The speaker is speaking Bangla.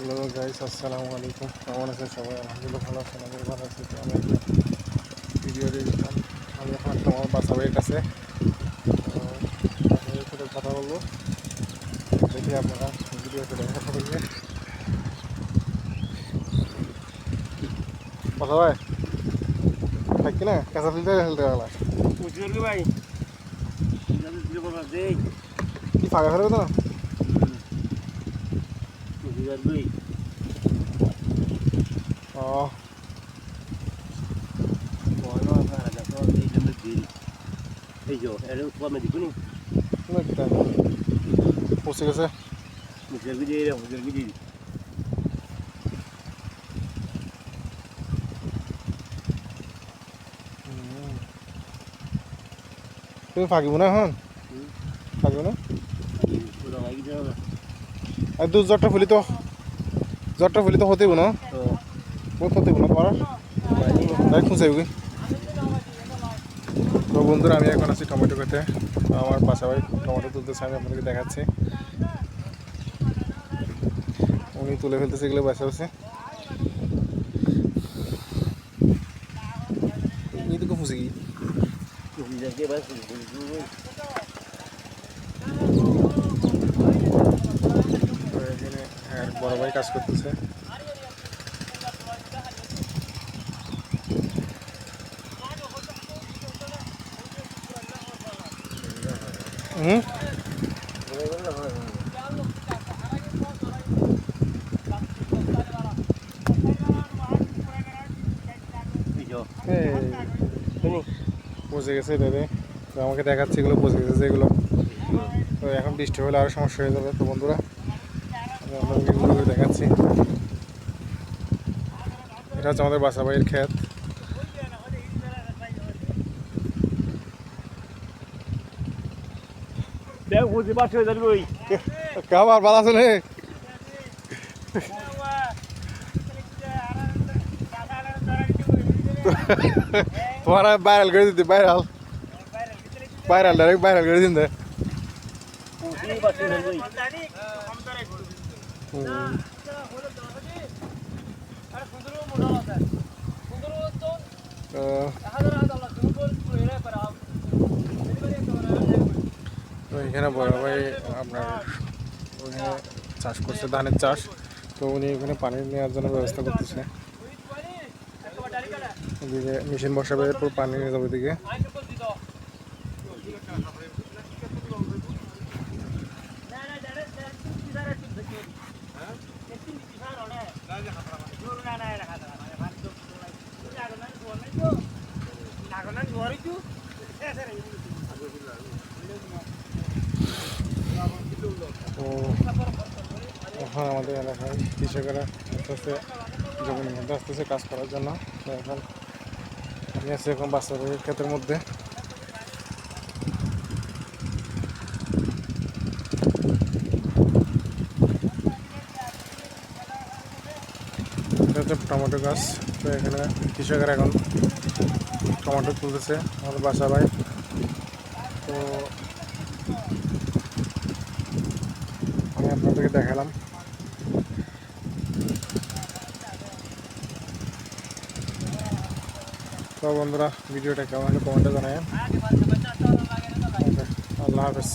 হ্যালো গাইস আসসালামু আলাইকুম। কেমন আছেন সবাই? আলহামদুলিল্লাহ ভালো আছেন আমি ভালো আছি। তো আমি একটা ভিডিও দিয়েছিলাম আমি এখন একটা আমার বাসা ভাইয়ের কাছে। তো ভাইয়ের সাথে কথা বলব। দেখি আপনারা ভিডিওটা দেখা করবেন বাসা ভাই থাকি না কাঁচা ফিলতে ফেলতে উঠিয়ে কি ভাই। যাদের দিলে বলা দেই কি ফাঁকা ফেলবে তো উঠিয়ে দুই ও বলো আপনারা দেখো এই জন্য দিল এই যে এর কমে দিকুনি তুমি কি তাই পৌঁছে গেছে মুখের কি দিয়ে মুখের কি দিয়ে হুম। তুমি ফাঁকিব না এখন ফাঁকিব না পুরো লাগি যাও না আর দু জ্বরটা ফুলি তো জ্বরটা ফুলি তো হতেইব না। বহুত হতেইব না তোমার তাই খুঁজাইব কি তো বন্ধুরা, আমি এখন আছি টমেটো খেতে। আমার পাশাপাশি টমেটো তুলতেছে, আমি আপনাদেরকে দেখাচ্ছি। উনি তুলে ফেলতেছে, এগুলো বসে এদিকে ফুসে কি উঠিয়ে কি বাস তো হ্যাঁ বড় ভাই কাজ করতেছে। পচে গেছে তো আমাকে দেখাচ্ছে এগুলো, পচে গেছে যেগুলো তো এখন বৃষ্টি হলে আরও সমস্যা হয়ে যাবে তো বন্ধুরা। আপনাদেরকে দেখাচ্ছি। এটা হচ্ছে আমাদের বাসা বাড়ির ক্ষেত। কাবার আছে রে তোমার ভাইরাল করে দিতে ভাইরাল ভাইরাল ডাইরেক্ট ভাইরাল করে দিন দে। তো এখানে বড় ভাই আপনার ওখানে চাষ করছে ধানের চাষ। তো উনি এখানে পানি নেওয়ার জন্য ব্যবস্থা করতেছে। মেশিন বসাবে পানি নিয়ে যাবে এদিকে। তো এখন আমাদের এলাকায় কৃষকেরা আস্তে আস্তে জমির মধ্যে আস্তে আস্তে কাজ করার জন্য। এখন আমি আছি এখন বাচ্চাদের ক্ষেতের মধ্যে। এটা হচ্ছে টমেটো গাছ। তো এখানে কৃষকেরা এখন টমেটো তুলতেছে আমাদের বাসা ভাই। তো আমি আপনাদেরকে দেখালাম। তো বন্ধুরা, ভিডিওটা কেমন কমেন্টে জানাবেন। ওকে আল্লাহ হাফেজ।